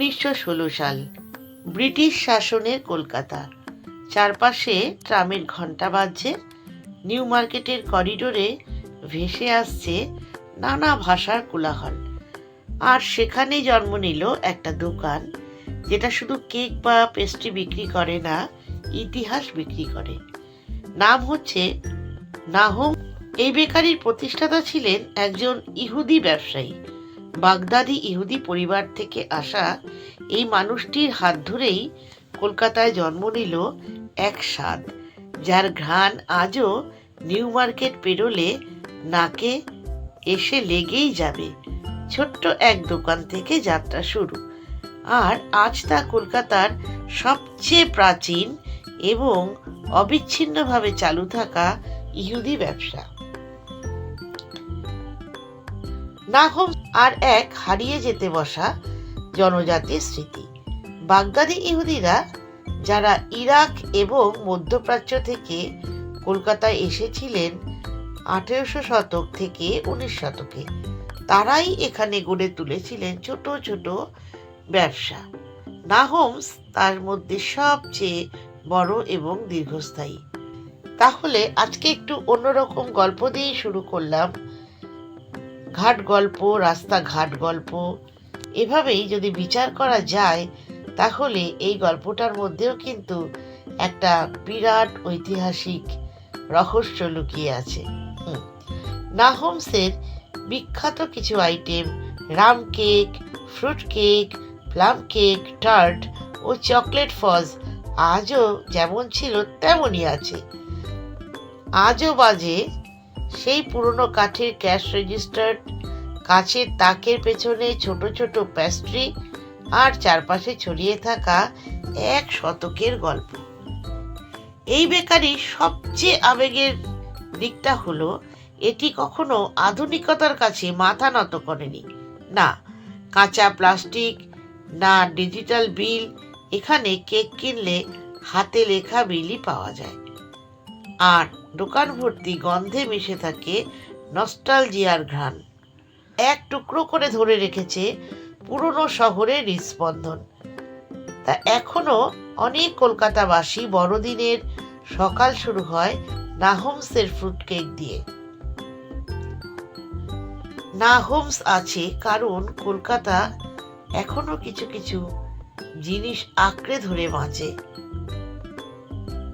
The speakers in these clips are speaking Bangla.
উনিশশো ষোলো সাল, ব্রিটিশ শাসনের কলকাতা। চারপাশে ট্রামের ঘণ্টা বাজছে, নিউ মার্কেটের করিডোরে ভেসে আসছে নানা ভাষার কোলাহল। আর সেখানেই জন্ম নিল একটা দোকান, যেটা শুধু কেক বা পেস্ট্রি বিক্রি করে না, ইতিহাস বিক্রি করে। নাম হচ্ছে নাহম। এই বেকারির প্রতিষ্ঠাতা ছিলেন একজন ইহুদি ব্যবসায়ী। বাগদাদি ইহুদি পরিবার থেকে আসা এই মানুষটির হাত ধরেই কলকাতায় জন্ম নিল এক স্বাদ, যার ঘ্রাণ আজও নিউ মার্কেট পেরোলে নাকে এসে লেগেই যাবে। ছোট্ট এক দোকান থেকে যাত্রা শুরু। আর আজ তা কলকাতার সবচেয়ে প্রাচীন এবং অবিচ্ছিন্নভাবে চালু থাকা ইহুদি ব্যবসা। নাহম আর এক হারিয়ে যেতে বসা জনজাতির স্মৃতি। বাগদাদি ইহুদিরা যারা ইরাক এবং মধ্যপ্রাচ্য থেকে কলকাতায় এসেছিলেন আঠেরোশো শতক থেকে উনিশ শতকে, তারাই এখানে গড়ে তুলেছিলেন ছোট ছোট ব্যবসা। নাহমস তার মধ্যে সবচেয়ে বড় এবং দীর্ঘস্থায়ী। তাহলে আজকে একটু অন্যরকম গল্প দিয়েই শুরু করলাম ঘাট গল্প রাস্তা ঘাট গল্প, এভাবেই যদি বিচার করা যায়, তাহলে এই গল্পটার মধ্যেও কিন্তু একটা বিরাট ঐতিহাসিক রহস্য লুকিয়ে আছে হুম। নাহমসের বিখ্যাত কিছু item, rum cake, fruit cake, plum cake, tart ও চকলেট ফজ আজও যেমন ছিল, তেমনই আছে আজও বাজে সেই পুরনো কাঠের ক্যাশ রেজিস্টার কাছের তাকের পেছনে ছোট ছোট প্যাস্ট্রি আর চারপাশে ছড়িয়ে থাকা এক শতকের গল্প। এই বেকারি সবচেয়ে আবেগের দিকটা হলো, এটি কখনো আধুনিকতার কাছে মাথা নত করেনি। না, কাঁচা প্লাস্টিক, না ডিজিটাল বিল, এখানে কেক কিনলে হাতে লেখা বিলই পাওয়া যায়। আর দোকান ভর্তি গন্ধে মিশে থাকে নস্টালজিয়ার ঘ্রাণ। এক টুকরো করে ধরে রেখেছে পুরনো শহরের হৃদস্পন্দন। তা এখনও অনেক কলকাতাবাসী বড়দিনের সকাল শুরু হয় নাহমসের ফ্রুট কেক দিয়ে। নাহমস আছে কারণ কলকাতা এখনও কিছু কিছু জিনিস আঁকড়ে ধরে বাঁচে।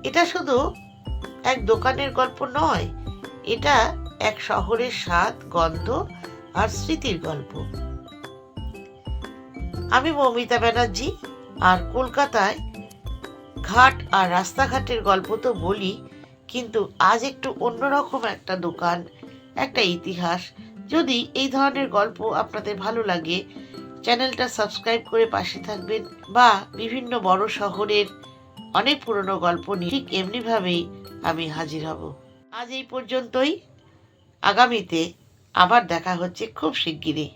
এটা শুধু এক দোকানের গল্প নয়। এটা এক শহরের স্বাদ, গন্ধ আর স্মৃতির গল্প। আমি মমিতা ব্যানার্জি আর কলকাতায় ঘাট আর রাস্তাঘাটের গল্প তো বলি, কিন্তু আজ একটু অন্যরকম একটা দোকান, একটা ইতিহাস। যদি এই ধরনের গল্প আপনাদের ভালো লাগে, চ্যানেলটা সাবস্ক্রাইব করে পাশে থাকবেন বা বিভিন্ন বড় শহরের অনেক পুরনো গল্প নিয়ে ঠিক এমনিভাবেই আমি হাজির হব। আজ এই পর্যন্তই। আগামীতে আবার দেখা হচ্ছে খুব শিগগিরই।